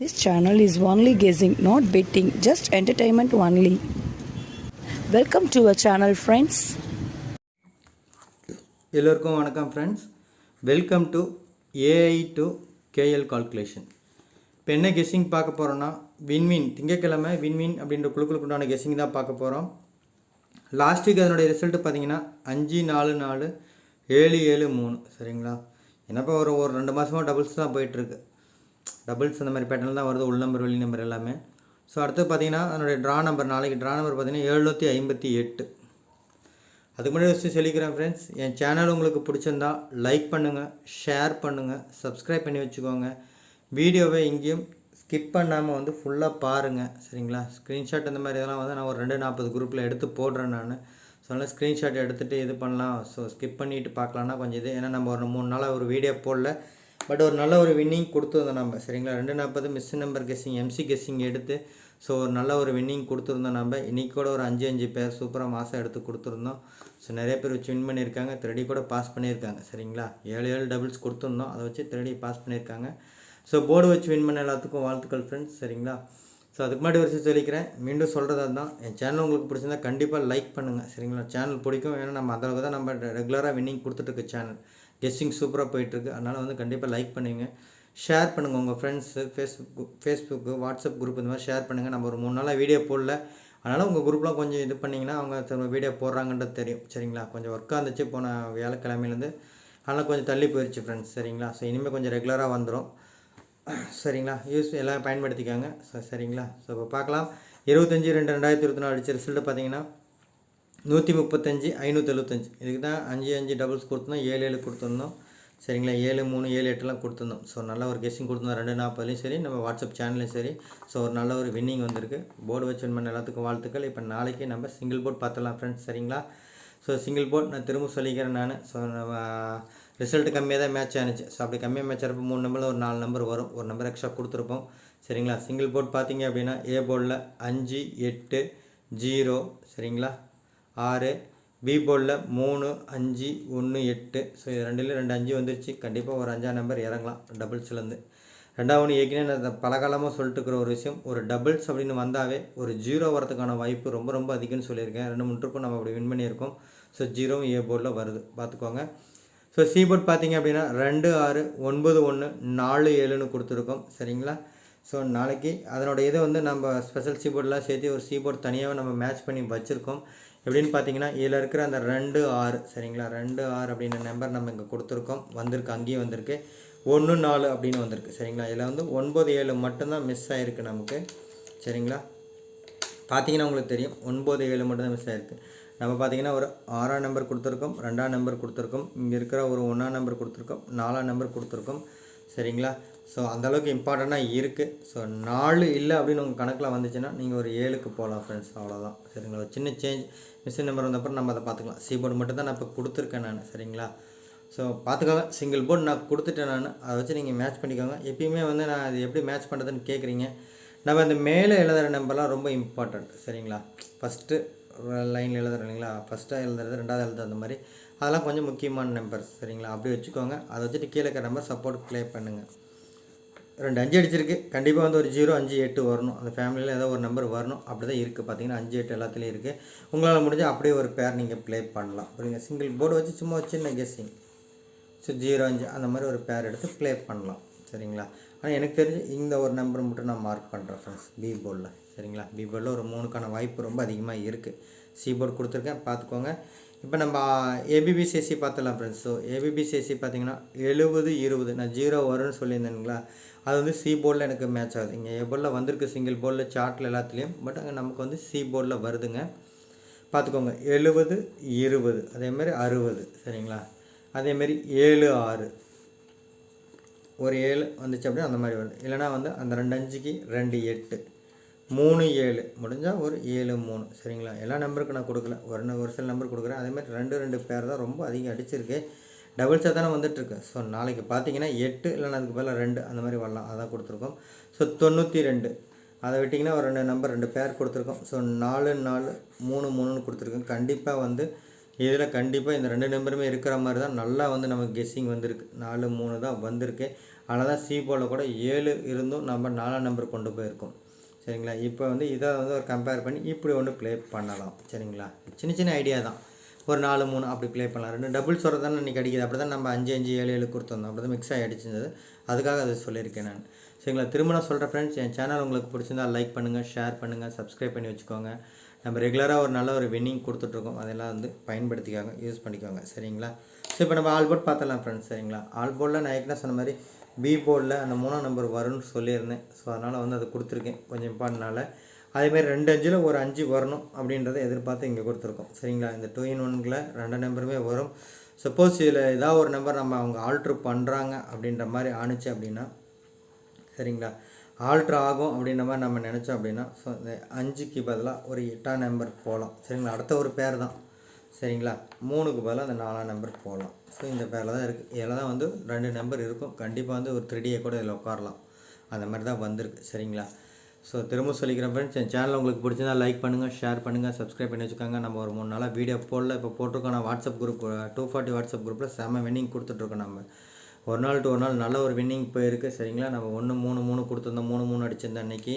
This channel is only guessing, not betting, just entertainment only. Welcome to our channel friends எல்லோருக்கும் வணக்கம் friends welcome to AI to KL calculation இப்போ என்ன guessing பார்க்க போகிறோன்னா win win திங்கக்கிழமை win win அப்படின்ற குழுக்களுக்கு உண்டான கெஸ்ஸிங் தான் பார்க்க போகிறோம் லாஸ்ட் வீக் அதனுடைய ரிசல்ட் பார்த்தீங்கன்னா அஞ்சு நாலு நாலு ஏழு ஏழு மூணு. சரிங்களா? என்னப்போ ஒரு ஒரு ரெண்டு மாதமாக டபுள்ஸ் தான் போயிட்டுருக்கு. டபுள்ஸ் அந்த மாதிரி பேட்டர்னில் தான் வருது உள் நம்பர் வெளி நம்பர் எல்லாமே. ஸோ அடுத்து பார்த்தீங்கன்னா அதனுடைய ட்ரா நம்பர் நாளைக்கு ட்ரா நம்பர் பார்த்தீங்கன்னா எழுநூற்றி ஐம்பத்தி எட்டு. அதுக்கு முன்னாடி வச்சு சொல்லிக்கிறேன் ஃப்ரெண்ட்ஸ் என் சேனல் உங்களுக்கு பிடிச்சிருந்தா லைக் பண்ணுங்கள் ஷேர் பண்ணுங்கள் சப்ஸ்கிரைப் பண்ணி வச்சுக்கோங்க. வீடியோவை எங்கேயும் ஸ்கிப் பண்ணாமல் வந்து ஃபுல்லாக பாருங்கள் சரிங்களா? ஸ்க்ரீன்ஷாட் இந்த மாதிரி இதெல்லாம் வந்து நான் ஒரு ரெண்டு நாற்பது குரூப்பில் எடுத்து போடுறேன் நான். ஸோ அதனால் ஸ்க்ரீன்ஷாட் எடுத்துகிட்டு இது பண்ணலாம். ஸோ ஸ்கிப் பண்ணிட்டு பார்க்கலான்னா கொஞ்சம் இது ஏன்னா நம்ம ஒரு மூணு நாளாக ஒரு வீடியோ போடல. பட் ஒரு நல்ல ஒரு வின்னிங் கொடுத்துருந்தோம் நம்ம சரிங்களா? ரெண்டு நாற்பது miss number guessing MC guessing எடுத்து ஸோ ஒரு நல்ல ஒரு வின்னிங் கொடுத்துருந்தோம் நம்ம. இன்றைக்கி கூட ஒரு அஞ்சு அஞ்சு பேர் சூப்பராக மாதம் எடுத்து கொடுத்துருந்தோம். ஸோ நிறைய பேர் வச்சு வின் பண்ணியிருக்காங்க. த்ரெடி கூட பாஸ் பண்ணியிருக்காங்க சரிங்களா? ஏழு ஏழு டபுள்ஸ் கொடுத்துருந்தோம். அதை வச்சு த்ரெடி பாஸ் பண்ணியிருக்காங்க. ஸோ போர்டு வச்சு வின் பண்ண எல்லாத்துக்கும் வாழ்த்துக்கள் ஃப்ரெண்ட்ஸ் சரிங்களா? ஸோ அதுக்கு முன்னாடி ஒரு விஷயம் சொல்லிக்கிறேன். மீண்டும் சொல்கிறதா தான் என் சேனல் உங்களுக்கு பிடிச்சிருந்தா கண்டிப்பாக லைக் பண்ணுங்கள் சரிங்களா? சேனல் பிடிக்கும். ஏன்னா நம்ம அந்தளவுக்கு தான் நம்ம ரெகுலராக வின்னிங் கொடுத்துட்ருக்கு சேனல் கெஸ்டிங் சூப்பராக போயிட்டுருக்கு. அதனால் வந்து கண்டிப்பாக லைக் பண்ணுவீங்க. ஷேர் பண்ணுங்கள் உங்கள் ஃப்ரெண்ட்ஸு ஃபேஸ்புக் ஃபேஸ்புக்கு வாட்ஸ்அப் குரூப் இந்த மாதிரி ஷேர் பண்ணுங்கள் நம்ம ஒரு மூணு நாளாக வீடியோ போடல. அதனால் உங்கள் குரூப்லாம் கொஞ்சம் இது பண்ணிங்கன்னா அவங்க திரும்ப வீடியோ போடுறாங்கன்றது தெரியும். சரிங்களா? கொஞ்சம் ஒர்க்காக இருந்துச்சு போன வியாழக்கிழமையிலேருந்து. அதனால் கொஞ்சம் தள்ளி போயிடுச்சு ஃப்ரெண்ட்ஸ் சரிங்களா? ஸோ இனிமேல் கொஞ்சம் ரெகுலராக வந்துடும் சரிங்களா? யூஸ் எல்லாம் பயன்படுத்திக்காங்க. ஸோ சரிங்களா? ஸோ இப்போ பார்க்கலாம். இருபத்தஞ்சி ரெண்டு ரெண்டாயிரத்தி இருபத்தி நாலு அடிச்ச ரிசல்ட்டு பார்த்தீங்கன்னா நூற்றி முப்பத்தஞ்சு ஐநூற்றி எழுபத்தஞ்சு இதுக்கு தான் அஞ்சு அஞ்சு டபுள்ஸ் கொடுத்துருந்தோம் ஏழு ஏழு கொடுத்துருந்தோம். சரிங்களா? ஏழு மூணு ஏழு எட்டுலாம் கொடுத்துருந்தோம். ஸோ நல்ல ஒரு கெஸ்ஸிங் கொடுத்துருந்தோம். ரெண்டு நாற்பதுலையும் சரி நம்ம வாட்ஸ்அப் சேனல்லையும் சரி. ஸோ ஒரு நல்ல ஒரு வின்னிங் வந்திருக்கு. போர்டு வச்சு பண்ண எல்லாத்துக்கும் வாழ்த்துக்கள். இப்போ நாளைக்கு நம்ம சிங்கிள் போர்ட் பார்த்துடலாம் ஃப்ரெண்ட்ஸ் சரிங்களா? ஸோ சிங்கிள் போர்ட் நான் திரும்ப சொல்லிக்கிறேன் நான். ஸோ நம்ம ரிசல்ட் கம்மியாக தான் மேட்ச் ஆனிச்சு. ஸோ அப்படி கம்மியாக மேட்ச் ஆகிறப்போ மூணு நம்பரில் ஒரு நாலு நம்பர் வரும். ஒரு நம்பர் எக்ஸ்ட்ரா கொடுத்துருப்போம். சரிங்களா? சிங்கிள் போர்ட் பார்த்தீங்க அப்படின்னா ஏ போர்டில் அஞ்சு எட்டு ஜீரோ சரிங்களா? ஆறு பி போர்டில் மூணு அஞ்சு ஒன்று எட்டு. ஸோ இது ரெண்டுலேயும் ரெண்டு அஞ்சு வந்துருச்சு. கண்டிப்பாக ஒரு அஞ்சாம் நம்பர் இறங்கலாம். டபுள்ஸ்லேருந்து ரெண்டாவது ஒன்று ஏற்கனவே நான் பலகாலமாக சொல்லிட்டு இருக்கிற ஒரு விஷயம். ஒரு டபுள்ஸ் அப்படின்னு வந்தாவே ஒரு ஜீரோ வரதுக்கான வாய்ப்பு ரொம்ப ரொம்ப அதிகம்னு சொல்லியிருக்கேன். ரெண்டு மூணு ட்ரிப்பும் நம்ம அப்படி வின் பண்ணியிருக்கோம். ஸோ ஜீரோவும் ஏ போர்டில் வருது. பார்த்துக்கோங்க. ஸோ சி போர்ட் பார்த்தீங்க அப்படின்னா ரெண்டு ஆறு ஒன்பது ஒன்று நாலு ஏழுன்னு கொடுத்துருக்கோம். சரிங்களா? ஸோ நாளைக்கு அதனோட இதை வந்து நம்ம ஸ்பெஷல் சி போர்டெலாம் சேர்த்து ஒரு சி போர்ட் தனியாகவே நம்ம மேட்ச் பண்ணி வச்சுருக்கோம். எப்படின்னு பார்த்தீங்கன்னா இதில் இருக்கிற அந்த ரெண்டு ஆறு சரிங்களா? ரெண்டு ஆறு அப்படின்ற நம்பர் நம்ம இங்கே கொடுத்துருக்கோம். வந்திருக்கு அங்கேயும் வந்திருக்கு. ஒன்று நாலு அப்படின்னு வந்திருக்கு சரிங்களா? இதில் வந்து ஒன்பது ஏழு மட்டும்தான் மிஸ் ஆகிருக்கு நமக்கு சரிங்களா? பார்த்தீங்கன்னா உங்களுக்கு தெரியும் ஒன்பது ஏழு மட்டும்தான் மிஸ் ஆகிருக்கு நம்ம பார்த்தீங்கன்னா ஒரு ஆறாம் நம்பர் கொடுத்துருக்கோம் ரெண்டாம் நம்பர் கொடுத்துருக்கோம். இங்கே இருக்கிற ஒரு ஒன்றாம் நம்பர் கொடுத்துருக்கோம் நாலாம் நம்பர் கொடுத்துருக்கோம் சரிங்களா? ஸோ அந்தளவுக்கு இம்பார்ட்டண்ட்டாக இருக்குது ஸோ நாலு இல்லை அப்படின்னு உங்கள் கணக்கில் வந்துச்சுன்னா நீங்கள் ஒரு ஏழுக்கு போகலாம் ஃப்ரெண்ட்ஸ் அவ்வளோதான் சரிங்களா? ஒரு சின்ன சேஞ்ச் மிஷின் நம்பர் வந்தப்பறம் நம்ம அதை பார்த்துக்கலாம். சி போர்டு மட்டும் தான் நான் இப்போ கொடுத்துருக்கேன் நான் சரிங்களா? ஸோ பார்த்துக்கோங்க. சிங்கிள் போர்டு நான் கொடுத்துட்டேன் நான். அதை வச்சு நீங்கள் மேட்ச் பண்ணிக்கோங்க. எப்பயுமே வந்து நான் அது எப்படி மேட்ச் பண்ணுறதுன்னு கேட்குறீங்க நம்ம இந்த மேலே எழுதுகிற நம்பர்லாம் ரொம்ப இம்பார்ட்டண்ட் சரிங்களா? ஃபஸ்ட்டு லைனில் எழுதுறோம் இல்லைங்களா? ஃபஸ்ட்டாக எழுதுறது ரெண்டாவது எழுதுறது அந்த மாதிரி. அதெல்லாம் கொஞ்சம் முக்கியமான நம்பர்ஸ் சரிங்களா? அப்படி வச்சுக்கோங்க. அதை வச்சுட்டு கீழே இருக்கிற நம்பர் சப்போர்ட் ப்ளே பண்ணுங்கள் ரெண்டு அஞ்சு அடிச்சிருக்கு. கண்டிப்பாக வந்து ஒரு ஜீரோ அஞ்சு எட்டு வரணும். அந்த ஃபேமிலியில் ஏதோ ஒரு நம்பர் வரணும். அப்படி தான் இருக்குது பார்த்தீங்கன்னா அஞ்சு எட்டு எல்லாத்துலேயும் இருக்குது உங்களால் முடிஞ்சால் அப்படியே ஒரு பேர் நீங்கள் ப்ளே பண்ணலாம். புரியுங்க சிங்கிள் போர்டு வச்சு சும்மா சின்ன கெஸ்ஸிங் ஸோ ஜீரோ அஞ்சு அந்த மாதிரி ஒரு பேர் எடுத்து ப்ளே பண்ணலாம். சரிங்களா? ஆனால் எனக்கு தெரிஞ்சு இந்த ஒரு நம்பர் மட்டும் நான் மார்க் பண்ணுறேன் ஃப்ரெண்ட்ஸ் பி போர்டில் சரிங்களா? பி போர்டில் ஒரு மூணுக்கான வாய்ப்பு ரொம்ப அதிகமாக இருக்குது சி போர்டு கொடுத்துருக்கேன். பார்த்துக்கோங்க இப்போ நம்ம ஏபிபிசிஎஸ்சி பார்த்துலாம் ஃப்ரெண்ட்ஸ் ஸோ ஏபிபிசிஎஸ்சி பார்த்தீங்கன்னா எழுபது இருபது. நான் ஜீரோ வரும்னு சொல்லியிருந்தேனுங்களா? அது வந்து சி போர்டில் எனக்கு மேட்ச் ஆகுது. இங்கே ஏ போர்டில் வந்திருக்கு சிங்கிள் போர்டில் சார்ட்டில் எல்லாத்துலேயும். பட் அங்கே நமக்கு வந்து சி போர்டில் வருதுங்க. பார்த்துக்கோங்க. எழுபது இருபது. அதேமாரி அறுபது. சரிங்களா? அதேமாரி ஏழு ஆறு. ஒரு ஏழு வந்துச்சு அப்படின்னா அந்த மாதிரி வருது. இல்லைனா வந்து அந்த ரெண்டு அஞ்சுக்கு ரெண்டு எட்டு. மூணு ஏழு. முடிஞ்சால் ஒரு ஏழு மூணு. சரிங்களா? எல்லா நம்பருக்கும் நான் கொடுக்கல. ஒரு ஒரு சில நம்பர் கொடுக்குறேன். அதேமாதிரி ரெண்டு ரெண்டு பேர் தான் ரொம்ப அதிகம் அடிச்சிருக்கு. டபுள்ஸாக தானே வந்துட்டுருக்கு. ஸோ நாளைக்கு பார்த்தீங்கன்னா எட்டு இல்லைன்னா அதுக்கு பதிலாக ரெண்டு அந்த மாதிரி வரலாம். அதான் கொடுத்துருக்கோம். ஸோ தொண்ணூற்றி ரெண்டு. அதை விட்டிங்கன்னா ஒரு ரெண்டு நம்பர் ரெண்டு பேர் கொடுத்துருக்கோம். ஸோ நாலு நாலு மூணு மூணுன்னு கொடுத்துருக்கோம். கண்டிப்பாக வந்து இதில் கண்டிப்பாக இந்த ரெண்டு நம்பருமே இருக்கிற மாதிரி தான் நல்லா வந்து நமக்கு கெஸ்ஸிங் வந்திருக்கு. நாலு மூணு தான் வந்திருக்கு. அதனால் தான் சி போல கூட ஏழு இருந்தும் நம்ம நாலாம் நம்பர் கொண்டு போயிருக்கோம். சரிங்களா? இப்போ வந்து இதை வந்து ஒரு கம்பேர் பண்ணி இப்படி ஒன்று ப்ளே பண்ணலாம். சரிங்களா? சின்ன சின்ன ஐடியா தான். ஒரு நாலு மூணு அப்படி ப்ளே பண்ணலாம். ரெண்டு டபுள் சொல்கிறது தானே இன்றைக்கி அடிக்குது. அப்படி தான் நம்ம அஞ்சு அஞ்சு ஏழு ஏழு கொடுத்துருந்தோம் அப்படி தான் மிக்ஸ் ஆகி அடிச்சிருந்தது. அதுக்காக அதை சொல்லியிருக்கேன் நான். சரிங்களா? திருமணம் சொல்கிற சொல்கிறேன் ஃப்ரெண்ட்ஸ் என் சேனல் உங்களுக்கு பிடிச்சிருந்தா லைக் பண்ணுங்கள் ஷேர் பண்ணுங்கள் சப்ஸ்கிரைப் பண்ணி வச்சுக்கோங்க. நம்ம ரெகுலராக ஒரு நல்ல ஒரு வின்னிங் கொடுத்துட்ருக்கோம். அதெல்லாம் வந்து பயன்படுத்திக்கோங்க யூஸ் பண்ணிக்கோங்க. சரிங்களா? ஸோ இப்போ நம்ம ஆல்போர்ட் பார்த்தலாம் ஃப்ரெண்ட்ஸ் சரிங்களா? ஆல்போர்டில் நான் ஏற்கனவே சொன்ன மாதிரி பி போர்டில் அந்த மூணாம் நம்பர் வரும்னு சொல்லியிருந்தேன். ஸோ அதனால் வந்து அதை கொடுத்துருக்கேன். கொஞ்சம் இம்பார்ட்டனால அதேமாதிரி ரெண்டு அஞ்சில் ஒரு அஞ்சு வரணும் அப்படின்றத எதிர்பார்த்து இங்கே கொடுத்துருக்கோம். சரிங்களா? இந்த டூ இன் ஒன்கில் ரெண்டு நம்பருமே வரும். சப்போஸ் இதில் ஏதாவது ஒரு நம்பர் நம்ம அவங்க ஆல்ட்ரு பண்ணுறாங்க அப்படின்ற மாதிரி ஆணுச்சு அப்படின்னா சரிங்களா? ஆல்ட்ரு ஆகும் அப்படின்ற மாதிரி நம்ம நினச்சோம் அப்படின்னா ஸோ இந்த அஞ்சுக்கு பதிலாக ஒரு எட்டாம் நம்பர் போகலாம் சரிங்களா? அடுத்த ஒரு பேர் தான். சரிங்களா? மூணுக்கு பதிலாக அந்த நாலாம் நம்பர் போகலாம் ஸோ இந்த பேரில் தான் இருக்குது இதில் தான் வந்து ரெண்டு நம்பர் இருக்கும். கண்டிப்பாக வந்து ஒரு த்ரீடியை கூட இதில் உட்காரலாம். அந்த மாதிரி தான் வந்திருக்கு. சரிங்களா? ஸோ திரும்ப சொல்லிக்கிறேன் ஃப்ரெண்ட்ஸ் என் சேனல் உங்களுக்கு பிடிச்சிருந்தா லைக் பண்ணுங்கள் ஷேர் பண்ணுங்கள் சப்ஸ்கிரைப் பண்ணி வச்சுக்கோங்க. நம்ம ஒரு மூணு நாளாக வீடியோ போடல இப்போ போட்டிருக்கோம். நான் WhatsApp group two forty WhatsApp குரூப்பில் செம வின்னிங் கொடுத்துட்ருக்கோம் நம்ம. ஒரு நாள் டு ஒரு நாள் நல்ல ஒரு வின்னிங் போயிருக்கு. சரிங்களா? நம்ம ஒன்று மூணு மூணு கொடுத்துருந்தோம். மூணு மூணு அடிச்சிருந்தோம் அன்றைக்கி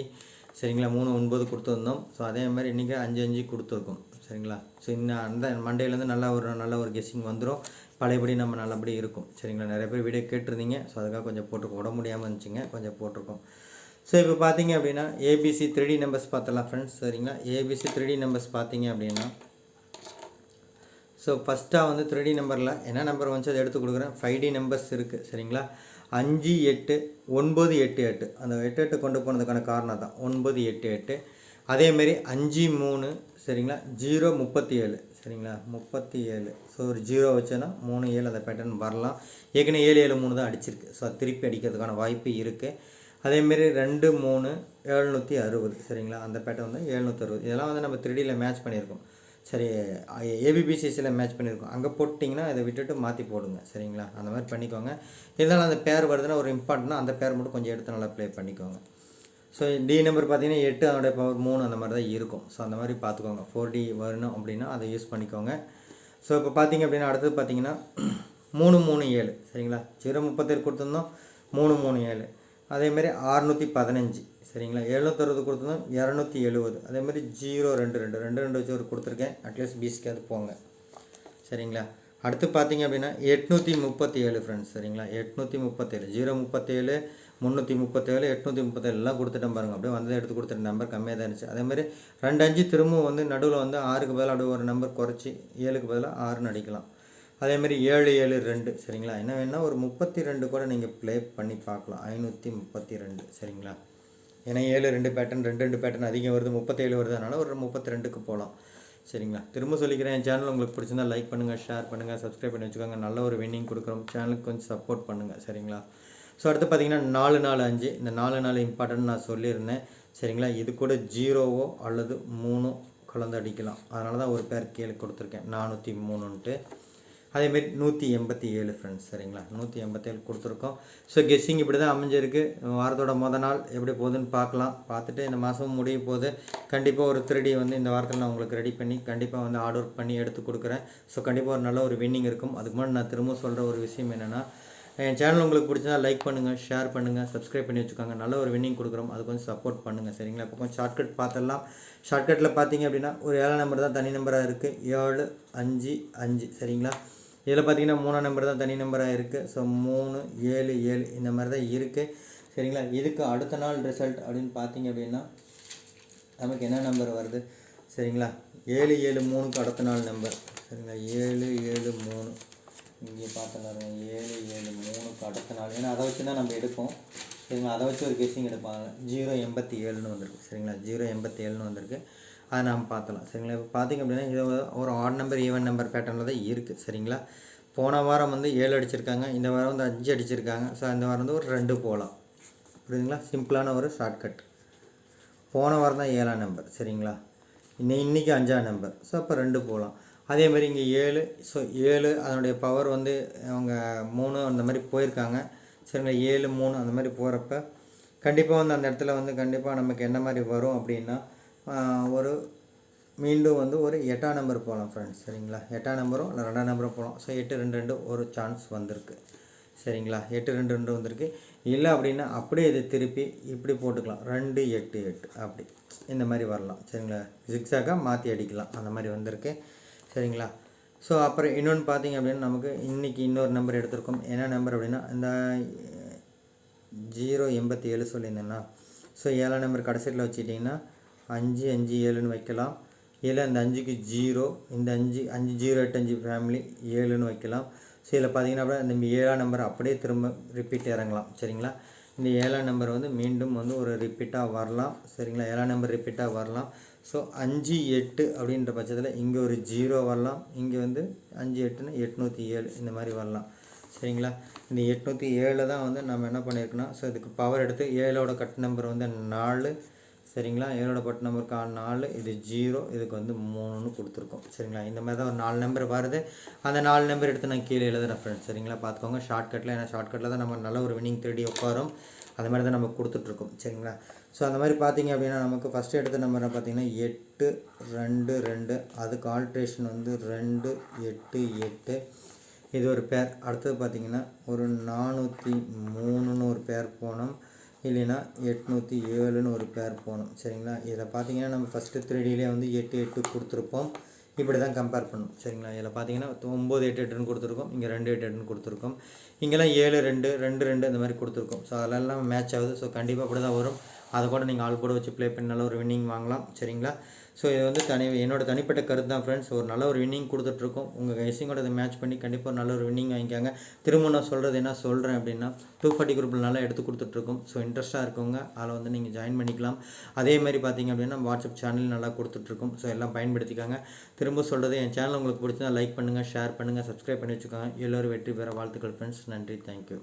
சரிங்களா? மூணு ஒன்பது கொடுத்துருந்தோம். ஸோ அதே மாதிரி இன்றைக்கி அஞ்சு அஞ்சு கொடுத்துருக்கோம். சரிங்களா? ஸோ இன்னும் அந்த மண்டேலேருந்து நல்ல ஒரு நல்ல ஒரு கெஸ்ஸிங் வந்துடும் பழையபடி நம்ம நல்லபடி இருக்கும். சரிங்களா? நிறைய பேர் வீடியோ கேட்டிருந்தீங்க. ஸோ அதுக்காக கொஞ்சம் போட்டு உட முடியாமல் இருந்துச்சுங்க. கொஞ்சம் போட்டிருக்கோம். ஸோ இப்போ பார்த்தீங்க அப்படின்னா ஏபிசி த்ரீ நம்பர்ஸ் பார்த்தலாம் ஃப்ரெண்ட்ஸ் சரிங்களா? ஏபிசி த்ரீ நம்பர்ஸ் பார்த்தீங்க அப்படின்னா ஸோ ஃபஸ்ட்டாக வந்து த்ரீ நம்பரில் என்ன நம்பர் வந்துச்சு? அதை எடுத்து கொடுக்குறேன். ஃபைவ் டி நம்பர்ஸ் இருக்குது சரிங்களா? அஞ்சு எட்டு ஒன்பது எட்டு எட்டு. அந்த எட்டு எட்டு கொண்டு போனதுக்கான காரணம் தான் ஒன்பது எட்டு எட்டு. அதேமாரி அஞ்சு மூணு. சரிங்களா? ஜீரோ முப்பத்தி ஏழு. சரிங்களா? முப்பத்தி ஏழு. ஸோ ஒரு ஜீரோ வச்சோன்னா மூணு ஏழு அந்த பேட்டர்ன் வரலாம். ஏற்கனவே ஏழு ஏழு மூணு தான் அடிச்சிருக்கு. ஸோ திருப்பி அடிக்கிறதுக்கான வாய்ப்பு இருக்குது அதேமாரி ரெண்டு மூணு எழுநூற்றி அறுபது. சரிங்களா? அந்த பேட்டர் வந்து எழுநூற்றி அறுபது. இதெல்லாம் வந்து நம்ம த்ரீடியில் மேட்ச் பண்ணியிருக்கோம். சரி ஏபிபிசிசியில் மேட்ச் பண்ணியிருக்கோம். அங்கே போட்டிங்கன்னா இதை விட்டுட்டு மாற்றி போடுங்க. சரிங்களா? அந்த மாதிரி பண்ணிக்கோங்க. இருந்தாலும் அந்த பேர் வருதுன்னா ஒரு இம்பார்ட்டன்னா அந்த பேர் மட்டும் கொஞ்சம் எடுத்து நல்லா ப்ளே பண்ணிக்கோங்க. ஸோ டி நம்பர் பார்த்தீங்கன்னா எட்டு அதோடைய பவர் மூணு அந்த மாதிரி தான் இருக்கும். ஸோ அந்த மாதிரி பார்த்துக்கோங்க. ஃபோர் டி வரணும் அப்படின்னா அதை யூஸ் பண்ணிக்கோங்க. ஸோ இப்போ பார்த்தீங்க அப்படின்னா அடுத்தது பார்த்தீங்கன்னா மூணு மூணு ஏழு. சரிங்களா? ஜீரோ முப்பத்தேழு கொடுத்துருந்தோம். மூணு மூணு ஏழு. அதேமாரி அறுநூற்றி பதினஞ்சு. சரிங்களா? எழுநூத்தறுபது கொடுத்துருந்தோம். இரநூத்தி எழுபது. அதேமாதிரி ஜீரோ ரெண்டு ரெண்டு. ரெண்டு ரெண்டு வச்சு ஒரு கொடுத்துருக்கேன். அட்லீஸ்ட் பிஸ்க்கு அது போங்க. சரிங்களா? அடுத்து பார்த்தீங்க அப்படின்னா எட்நூற்றி முப்பத்தி ஏழு ஃப்ரெண்ட்ஸ் சரிங்களா? எட்நூற்றி முப்பத்தேழு. ஜீரோ முப்பத்தேழு முந்நூற்றி முப்பத்தேழு எட்நூற்றி முப்பத்தேழு எல்லாம் கொடுத்துட்டேன் பாருங்க. அப்படியே வந்ததை எடுத்து கொடுத்துட்ட நம்பர் கம்மியாக தான் இருந்துச்சு. அதேமாதிரி ரெண்டு அஞ்சு திரும்பவும் வந்து நடுவில் வந்து ஆறுக்கு பதிலாக அப்படியே ஒரு நம்பர் குறைச்சி ஏழுக்கு பதிலாக ஆறுன்னு அடிக்கலாம். அதேமாதிரி ஏழு ஏழு ரெண்டு. சரிங்களா? என்ன வேணால் ஒரு முப்பத்தி ரெண்டு கூட நீங்கள் ப்ளே பண்ணி பார்க்கலாம். ஐநூற்றி முப்பத்தி ரெண்டு சரிங்களா? ஏன்னா ஏழு ரெண்டு பேட்டர்ன் ரெண்டு ரெண்டு பேட்டர்ன் அதிகம் வருது முப்பத்தேழு வருது. அதனால் ஒரு முப்பத்தி ரெண்டுக்கு போகலாம் சரிங்களா? திரும்ப சொல்லிக்கிறேன். என் சேனல் உங்களுக்கு பிடிச்சிருந்தா லைக் பண்ணுங்கள் ஷேர் பண்ணுங்கள் சப்ஸ்கிரைப் பண்ணி வச்சுக்கோங்க. நல்ல ஒரு வின்னிங் கொடுக்குறோம். சேனலுக்கு கொஞ்சம் சப்போர்ட் பண்ணுங்கள் சரிங்களா? ஸோ அடுத்து பார்த்தீங்கன்னா நாலு நாலு அஞ்சு. இந்த நாலு நாலு இம்பார்ட்டன்ட் நான் சொல்லியிருந்தேன். சரிங்களா? இது கூட ஜீரோவோ அல்லது மூணோ கலந்து அடிக்கலாம். அதனால தான் ஒரு பேர் கீழே கொடுத்துருக்கேன். நானூற்றி மூணுன்ட்டு. அதேமாரி நூற்றி எண்பத்தி ஏழு ஃப்ரெண்ட்ஸ் சரிங்களா? நூற்றி எண்பத்தேழு கொடுத்துருக்கோம். ஸோ கெஸ்ஸிங் இப்படி தான் அமைஞ்சிருக்கு. வாரத்தோட மொதல் நாள் எப்படி போகுதுன்னு பார்க்கலாம். பார்த்துட்டு இந்த மாதம் முடிய போது கண்டிப்பாக ஒரு த்ரீடி வந்து இந்த வாரத்தில் நான் உங்களுக்கு ரெடி பண்ணி கண்டிப்பாக வந்து ஆர்டர் பண்ணி எடுத்து கொடுக்குறேன். ஸோ கண்டிப்பாக ஒரு நல்ல ஒரு வின்னிங் இருக்கும். அதுக்கு முன்னாடி நான் திரும்ப சொல்கிற ஒரு விஷயம் என்னென்னா என் சேனல் உங்களுக்கு பிடிச்சதா லைக் பண்ணுங்கள் ஷேர் பண்ணுங்கள் சப்ஸ்கிரைப் பண்ணி வச்சுக்கோங்க. நல்ல ஒரு வின்னிங் கொடுக்குறோம். அது கொஞ்சம் சப்போர்ட் பண்ணுங்கள் சரிங்களா? இப்போ கொஞ்சம் ஷார்ட்கட் பார்த்துடலாம். ஷார்ட்கட்டில் பார்த்தீங்க அப்படின்னா ஒரு ஏழாம் நம்பர் தான் தனி நம்பராக இருக்குது ஏழு அஞ்சு அஞ்சு சரிங்களா? இதில் பார்த்தீங்கன்னா மூணாம் நம்பர் தான் தனி நம்பராக இருக்குது ஸோ மூணு ஏழு ஏழு இந்த மாதிரி தான் இருக்குது சரிங்களா? இதுக்கு அடுத்த நாள் ரிசல்ட் அப்படின்னு பார்த்தீங்க அப்படின்னா நமக்கு என்ன நம்பர் வருது? சரிங்களா? ஏழு ஏழு மூணுக்கு அடுத்த நாள் நம்பர் சரிங்களா? ஏழு ஏழு மூணு. இங்கே பார்த்துங்க ஏழு ஏழு மூணுக்கு அடுத்த நாள். ஏன்னா அதை வச்சு தான் நம்ம எடுப்போம். சரிங்களா? அதை வச்சு ஒரு கெஸ்ஸிங் எடுப்பாங்க. ஜீரோ எண்பத்தி ஏழுன்னு வந்திருக்கு. சரிங்களா? ஜீரோ எண்பத்தி ஏழுன்னு வந்திருக்கு. அதை நாம் பார்த்தலாம். சரிங்களா? இப்போ பார்த்தீங்க அப்படின்னா இது ஒரு ஆட் நம்பர் ஈவன் நம்பர் பேட்டர்னில் தான் இருக்குது சரிங்களா? போன வாரம் வந்து ஏழு அடிச்சிருக்காங்க. இந்த வாரம் வந்து அஞ்சு அடிச்சிருக்காங்க. ஸோ இந்த வாரம் வந்து ஒரு ரெண்டு போகலாம். புரியுதுங்களா? சிம்பிளான ஒரு ஷார்ட்கட் போன வாரம் தான் ஏழாம் நம்பர் சரிங்களா? இன்னை இன்றைக்கி அஞ்சாம் நம்பர் ஸோ அப்போ ரெண்டு போகலாம். அதே மாதிரி இங்கே ஏழு ஸோ ஏழு அதனுடைய பவர் வந்து அவங்க மூணு அந்த மாதிரி போயிருக்காங்க. சரிங்களா? ஏழு மூணு அந்த மாதிரி போகிறப்ப கண்டிப்பாக வந்து அந்த இடத்துல வந்து கண்டிப்பாக நமக்கு என்ன மாதிரி வரும் அப்படின்னா ஒரு மீண்டும் வந்து ஒரு எட்டாம் நம்பர் போகலாம் ஃப்ரெண்ட்ஸ் சரிங்களா? எட்டாம் நம்பரும் இல்லை ரெண்டாம் நம்பரும் போகலாம். ஸோ எட்டு ரெண்டு ரெண்டு ஒரு சான்ஸ் வந்திருக்கு. சரிங்களா? எட்டு ரெண்டு ரெண்டு வந்திருக்கு. இல்லை அப்படின்னா அப்படியே இதை திருப்பி இப்படி போட்டுக்கலாம். ரெண்டு எட்டு எட்டு. அப்படி இந்த மாதிரி வரலாம். சரிங்களா? ஜிக்ஸாக்காக மாற்றி அடிக்கலாம். அந்த மாதிரி வந்திருக்கு. சரிங்களா? ஸோ அப்புறம் இன்னொன்று பார்த்தீங்க அப்படின்னா நமக்கு இன்றைக்கி இன்னொரு நம்பர் எடுத்திருக்கோம். என்ன நம்பர் அப்படின்னா இந்த ஜீரோ எண்பத்தி ஏழு சொல்லியிருந்தேன்னா. ஸோ ஏழாம் நம்பர் கடைசியில் வச்சுக்கிட்டிங்கன்னா அஞ்சு அஞ்சு ஏழுன்னு வைக்கலாம். இல்லை அந்த அஞ்சுக்கு ஜீரோ இந்த அஞ்சு அஞ்சு ஜீரோ எட்டு அஞ்சு ஃபேமிலி ஏழுன்னு வைக்கலாம். ஸோ இதில் பார்த்தீங்கன்னா அப்படியே இந்த ஏழாம் நம்பர் அப்படியே திரும்ப ரிப்பீட் இறங்கலாம். சரிங்களா? இந்த ஏழாம் நம்பர் வந்து மீண்டும் வந்து ஒரு ரிப்பீட்டாக வரலாம். சரிங்களா? ஏழாம் நம்பர் ரிப்பீட்டாக வரலாம். ஸோ அஞ்சு எட்டு அப்படின்ற பட்சத்தில் இங்கே ஒரு ஜீரோ வரலாம். இங்கே வந்து அஞ்சு எட்டுன்னு எட்நூற்றி ஏழு. இந்த மாதிரி வரலாம். சரிங்களா? இந்த எட்நூற்றி ஏழில் தான் வந்து நம்ம என்ன பண்ணியிருக்கோன்னா ஸோ இதுக்கு பவர் எடுத்து ஏழோட கட் நம்பர் வந்து நாலு. சரிங்களா? ஏழோட பட் நம்பருக்கு நாலு இது ஜீரோ இதுக்கு வந்து மூணுன்னு கொடுத்துருக்கோம். சரிங்களா? இந்த மாதிரி தான் ஒரு நாலு நம்பர் வருது. அந்த நாலு நம்பர் எடுத்து நான் கீழே எழுதுறேன் ஃப்ரெண்ட்ஸ் சரிங்களா? பார்த்துக்கோங்க. ஷார்ட்கட்டில் ஏன்னா ஷார்ட்கட்டில் தான் நம்ம நல்ல ஒரு வினிங் தேடி உட்காரும். அந்த மாதிரி தான் நம்ம கொடுத்துட்ருக்கோம் சரிங்களா? ஸோ அந்த மாதிரி பார்த்தீங்க அப்படின்னா நமக்கு ஃபஸ்ட்டு எடுத்த நம்பரை பார்த்தீங்கன்னா எட்டு ரெண்டு ரெண்டு. அதுக்கு ஆல்ட்ரேஷன் வந்து ரெண்டு எட்டு எட்டு. இது ஒரு பேர் அடுத்தது பார்த்தீங்கன்னா ஒரு நானூற்றி மூணுன்னு ஒரு பேர் போனோம் இல்லைன்னா எட்நூற்றி ஏழுன்னு ஒரு பேர் போகணும். சரிங்களா? இதில் பார்த்தீங்கன்னா நம்ம ஃபஸ்ட்டு த்ரீடியிலே வந்து எட்டு எட்டு கொடுத்துருப்போம். இப்படி தான் கம்பேர் பண்ணும். சரிங்களா? இதில் பார்த்தீங்கன்னா ஒம்பது எட்டு எட்டுன்னு கொடுத்துருக்கோம். இங்கே ரெண்டு எட்டு எட்டுன்னு கொடுத்துருக்கோம். இங்கெல்லாம் ஏழு ரெண்டு ரெண்டு ரெண்டு இந்த மாதிரி கொடுத்துருக்கோம். ஸோ அதெல்லாம் மேட்ச் ஆகுது. ஸோ கண்டிப்பாக அப்படி தான் வரும். அதை கூட நீங்கள் ஆள் கூட வச்சு ப்ளே பண்ணி நல்ல ஒரு வின்னிங் வாங்கலாம் சரிங்களா? ஸோ இது வந்து தனி என்னோட தனிப்பட்ட கருத்து தான் ஃப்ரெண்ட்ஸ் ஒரு நல்ல ஒரு வின்னிங் கொடுத்துட்ருக்கோம். உங்கள் கைசிங்கோட இதை மேட்ச் பண்ணி கண்டிப்பாக ஒரு நல்ல ஒரு வின்னிங் வாங்கிக்காங்க. திரும்ப நான் சொல்கிறது என்ன சொல்கிறேன் அப்படின்னா டூ ஃபார்ட்டி குரூப்பில் நல்லா எடுத்து கொடுத்துட்ருக்கோம். ஸோ இன்ட்ரெஸ்ட்டாக இருக்கவங்க அதில் வந்து நீங்கள் ஜாயின் பண்ணிக்கலாம். அதே மாதிரி பார்த்தீங்க அப்படின்னா வாட்ஸ்அப் சேனல் நல்லா கொடுத்துட்ருக்கோம். ஸோ எல்லாம் பயன்படுத்திக்காங்க. திரும்ப சொல்கிறது என் சேனல் உங்களுக்கு பிடிச்சதா லைக் பண்ணுங்கள் ஷேர் பண்ணுங்கள் சப்ஸ்கிரைப் பண்ணி வச்சுக்கோங்க. எல்லோரும் வெற்றி பெற வாழ்த்துக்கள் ஃப்ரெண்ட்ஸ் நன்றி. தேங்க்யூ